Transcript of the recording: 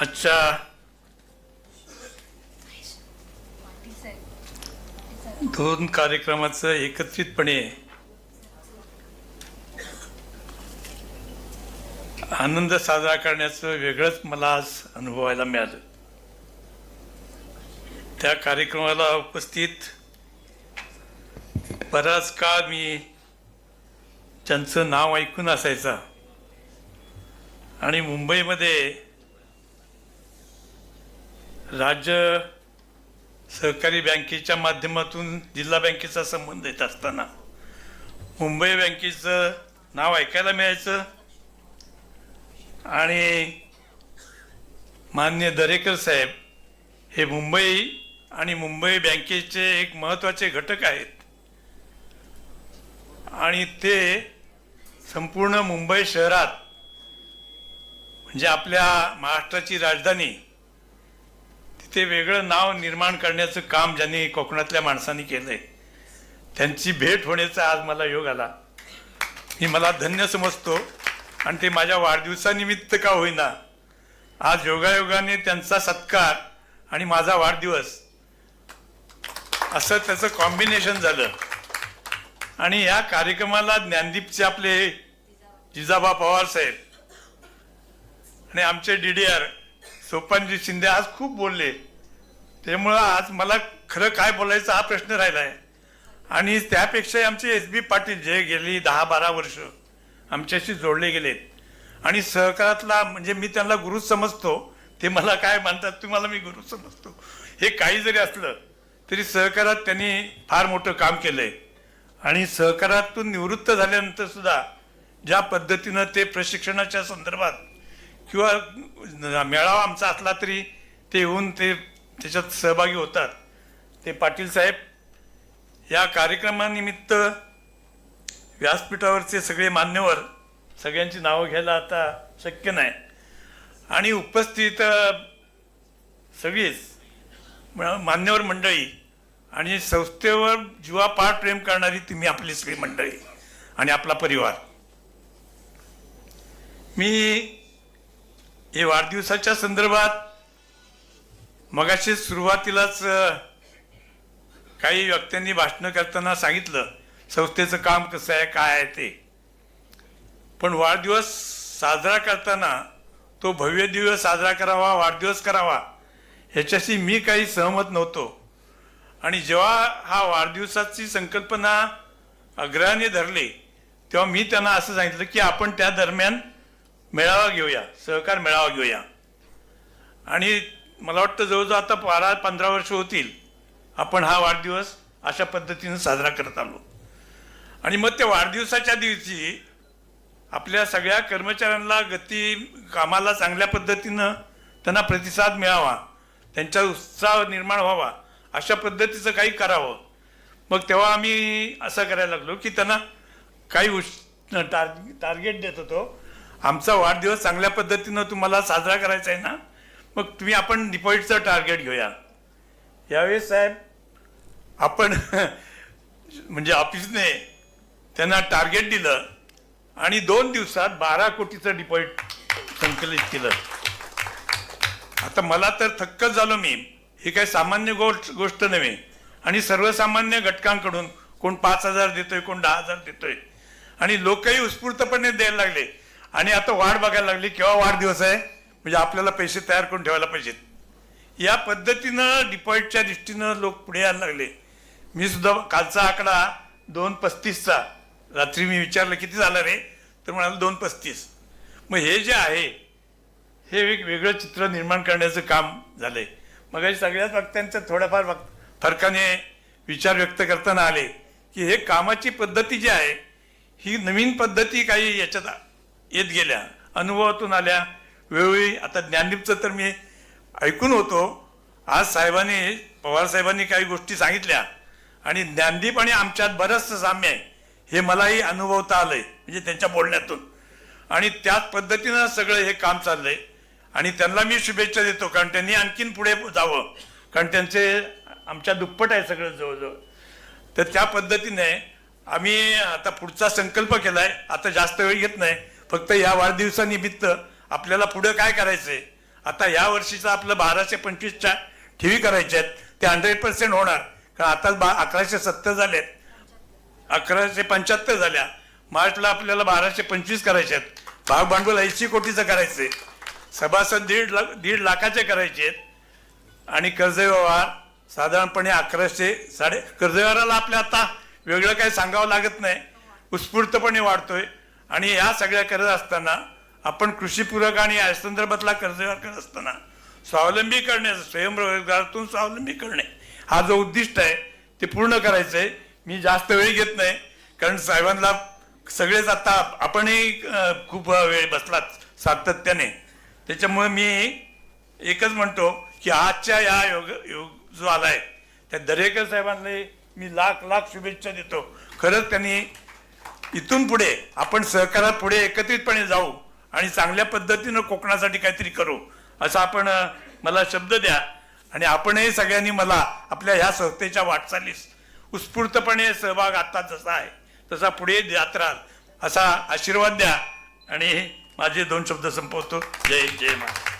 अच्छा. दोन कार्यक्रमाचं एकत्रितपणे आनंद साजरा करण्याचं वेगळंच मला आज अनुभवायला मिळालं. त्या कार्यक्रमाला उपस्थित बराच काळ मी त्यांचं नाव ऐकून असायचा आणि मुंबईमध्ये राज्य सहकारी बँकेच्या माध्यमातून जिल्हा बँकेचा संबंध येत असताना मुंबई बँकेचं नाव ऐकायला मिळायचं आणि मान्य दरेकर साहेब हे मुंबई आणि मुंबई बँकेचे एक महत्त्वाचे घटक आहेत. आणि ते संपूर्ण मुंबई शहरात म्हणजे आपल्या महाराष्ट्राची राजधानी ते वेगळं नाव निर्माण करण्याचं काम ज्यांनी कोकणातल्या माणसांनी केलंय. त्यांची भेट होण्याचा आज मला योग आला. मी मला धन्य समजतो. आणि ते माझ्या वाढदिवसानिमित्त का होईना. आज योगायोगाने त्यांचा सत्कार आणि माझा वाढदिवस. असं त्याचं कॉम्बिनेशन झालं. आणि या कार्यक्रमाला ज्ञानदीपचे आपले जिजाबा पवार साहेब. आणि आमचे D D R. Sopanji Shinde आज खूप बोलले. त्यामुळं आज मला खरं काय बोलायचं हा प्रश्न राहिला आहे आणि त्यापेक्षा आमचे एस बी पाटील जे गेली दहा बारा वर्ष आमच्याशी जोडले गेलेत. आणि सहकारातला म्हणजे मी त्यांना गुरु समजतो. ते मला काय मानतात तुम्हाला मी गुरु समजतो. हे काही जरी असलं तरी सहकारात त्यांनी फार मोठं काम केलं आहे आणि सहकारातून निवृत्त झाल्यानंतर सुद्धा ज्या पद्धतीनं ते प्रशिक्षणाच्या संदर्भात किंवा मेळावा आमचा असला तरी ते येऊन ते त्याच्यात सहभागी होतात. ते पाटील साहेब या कार्यक्रमानिमित्त व्यासपीठावरचे सगळे मान्यवर सगळ्यांची नावं घ्यायला आता शक्य नाही. आणि उपस्थित सगळीच म- मान्यवर मंडळी आणि संस्थेवर जीवापाठ प्रेम करणारी तुम्ही आपली सगळी मंडळी आणि आपला परिवार. मी हे वाढदिवसाच्या संदर्भात मगाशी सुरुवातीलाच काही व्यक्त्यांनी भाषणं करताना सांगितलं संस्थेचं काम कसं आहे काय आहे ते. पण वाढदिवस साजरा करताना तो भव्य दिवस साजरा करावा वाढदिवस करावा ह्याच्याशी मी काही सहमत नव्हतो. आणि जेव्हा हा वाढदिवसाची संकल्पना अग्रहाने धरली तेव्हा मी त्यांना असं सांगितलं की आपण त्या दरम्यान मेळावा घेऊया सहकार मेळावा घेऊया. आणि मला वाटतं जवळजवळ आता बारा पंधरा वर्ष होतील आपण हा वाढदिवस अशा पद्धतीनं साजरा करत आलो. आणि मग त्या वाढदिवसाच्या दिवशी आपल्या सगळ्या कर्मचाऱ्यांना गती कामाला चांगल्या पद्धतीनं त्यांना प्रतिसाद मिळावा त्यांचा उत्साह निर्माण व्हावा अशा पद्धतीचं काही करावं. मग तेव्हा आम्ही असं करायला लागलो की त्यांना काही उश टार्ग टार्गेट देत होतो. आमचा वाढदिवस चांगल्या पद्धतीनं तुम्हाला साजरा करायचा आहे ना मग तुम्ही आपण डिपॉझिटचं टार्गेट घेऊया. यावेळेस साहेब आपण म्हणजे ऑफिसने त्यांना टार्गेट दिलं आणि दोन दिवसात बारा कोटीचं डिपॉझिट संकलित केलं. आता मला तर थक्कच झालो मी. ही काही सामान्य गोष्ट गोष्ट नव्हे. आणि सर्वसामान्य घटकांकडून कोण पाच हजार देतोय कोण दहा हजार देतोय. आणि लोकही उत्स्फूर्तपणे द्यायला लागले. आणि आता वाढ बघायला लागली केव्हा वाढदिवस आहे? म्हणजे आपल्याला पैसे तयार करून ठेवायला पाहिजेत. या पद्धतीनं डिपॉझिटच्या दृष्टीनं लोक पुढे यायला लागले. मी सुद्धा कालचा आकडा दोन पस्तीसचा. रात्री मी विचारलं किती झालं रे? तर म्हणाल दोन पस्तीस. मग हे जे आहे हे एक वेगळं चित्र निर्माण करण्याचं काम झालं आहे मग सगळ्याच वक्त्यांचं थोड्याफार वक् फरकाने विचार व्यक्त करताना आले की हे कामाची पद्धती जी आहे ही नवीन पद्धती काही याच्यात येत गेल्या अनुभवातून आल्या. वेळोवेळी आता ज्ञानदीपचं तर मी ऐकून होतो. आज साहेबांनी पवार साहेबांनी काही गोष्टी सांगितल्या. आणि ज्ञानदीप आणि आमच्यात बरंचसं साम्य आहे. हे मलाही अनुभवता आलं आहे म्हणजे त्यांच्या बोलण्यातून. आणि त्याच पद्धतीनं सगळं हे काम चाललं आहे आणि त्यांना मी शुभेच्छा देतो कारण त्यांनी आणखीन पुढे जावं. कारण त्यांचे आमच्या दुप्पट आहे सगळं जवळजवळ. तर त्या पद्धतीने आम्ही आता पुढचा संकल्प केला आहे आता जास्त वेळ घेत नाही. फक्त या वाढदिवसानिमित्त आपल्याला पुढं काय करायचंय? आता या वर्षीचं आपलं बाराशे पंचवीसच्या ठेवी करायच्या आहेत. ते हंड्रेड पर्सेंट होणार. कारण आता बा अकराशे सत्तर झालेत. अकराशे पंच्याहत्तर झाल्या. मार्चला आपल्याला बाराशे पंचवीस करायचे आहेत. भाग भांडवल ऐंशी कोटीचं करायचंय. सभासद दीड लाख दीड लाखाचे करायचे आहेत. आणि कर्ज व्यवहार साधारणपणे अकराशे साडे कर्जव्यवहाराला आपल्या आता वेगळं काही सांगावं लागत नाही. उत्स्फूर्तपणे वाढतोय. आणि या सगळ्या करत असताना आपण कृषीपूरक आणि या संदर्भातला कर्ज करत असताना स्वावलंबी करणे स्वयंरोजगारातून स्वावलंबी करणे हा जो उद्दिष्ट आहे ते पूर्ण करायचं आहे. मी जास्त वेळ घेत नाही. कारण साहेबांना सगळेच आता आपणही खूप वेळ बसलात सातत्याने. त्याच्यामुळे मी एकच म्हणतो की आजच्या या योग योग जो आलाय त्या दरेकर साहेबांना मी लाख लाख शुभेच्छा देतो. खरंच त्यांनी इथून पुढे आपण सहकारात पुढे एकत्रितपणे जाऊ आणि चांगल्या पद्धतीनं कोकणासाठी काहीतरी करू असं आपण मला शब्द द्या. आणि आपणही सगळ्यांनी मला आपल्या ह्या संस्थेच्या वाटचालीस उत्स्फूर्तपणे सहभाग आता जसा आहे तसा पुढे जात राहाल असा आशीर्वाद द्या. आणि माझे दोन शब्द संपवतो. जय जय महाराज